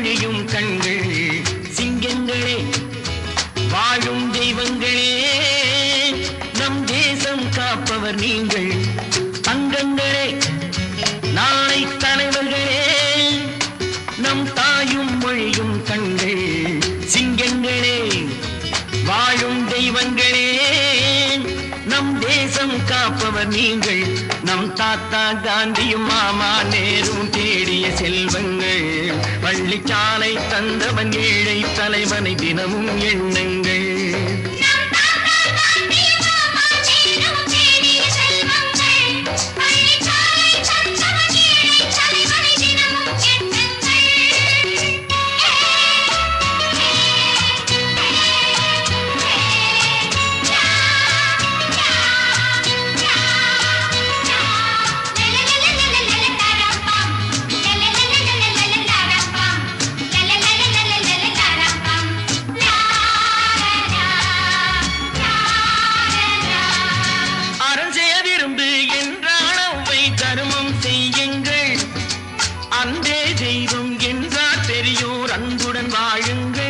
பொழியும் கண்கள் சிங்கங்களே வாழும் தெய்வங்களே. நம் தேசம் காப்பவர் நீங்கள் அங்கங்களே நாளை தலைவர்களே. நம் தாயும் மொழியும் கண்கள் சிங்கங்களே வாழும் தெய்வங்களே. நம் தேசம் காப்பவர் நீங்கள். நம் தாத்தா காந்தியும் மாமா நேரும் தேடிய செல்வங்கள் பள்ளிச்சாலை தந்தவன் ஏழை தலைவனை தினமும் எண்ணெய் அன்புடன் வாழுங்கள்.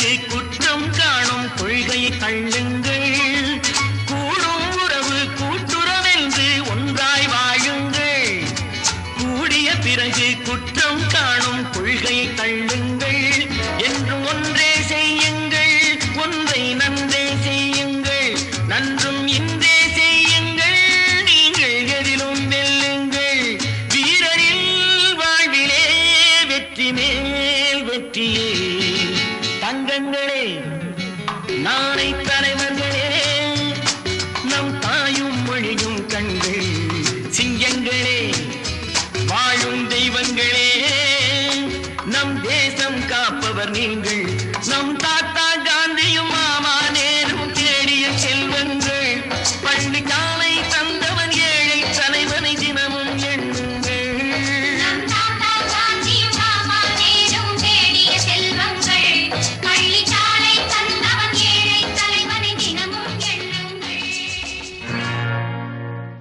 கூடிய குற்றம் காணும் கொள்கையை தள்ளுங்கள். கூடும் உறவு கூட்டுறவென்று ஒன்றாய் வாழுங்கள். கூடிய பிறகு குற்றம் காணும் கொள்கையை தள்ளுங்கள். என்றும் ஒன்றே செய்யுங்கள் ஒன்றை நன்றே செய்யுங்கள். நன்றும் இன்றே செய்யுங்கள் நீங்கள் எதிலும் வெல்லுங்கள். வீரரில் வாழ்விலே வெற்றி மேல் வெற்றியே. தங்கங்களே நாளை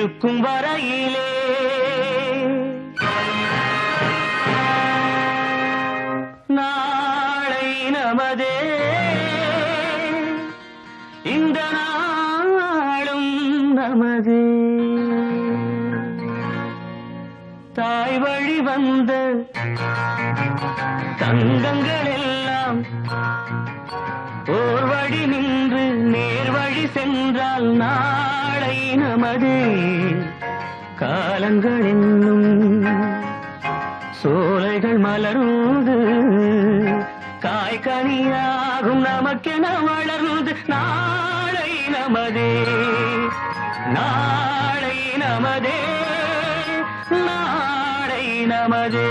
இருக்கும் வரையிலே. நாளை நமதே. இந்த நாளும் நமதே. தாய் வழி வந்த தங்கங்கள் எல்லாம் ஓர் வழி நின்று சென்றால் நாளை நமது காலங்கள் என்னும் சோலைகள் மலர்ந்து காய்கனியாகும் நமக்கென வளர்ந்து நாளை நமதே நாளை நமதே நாளை நமதே.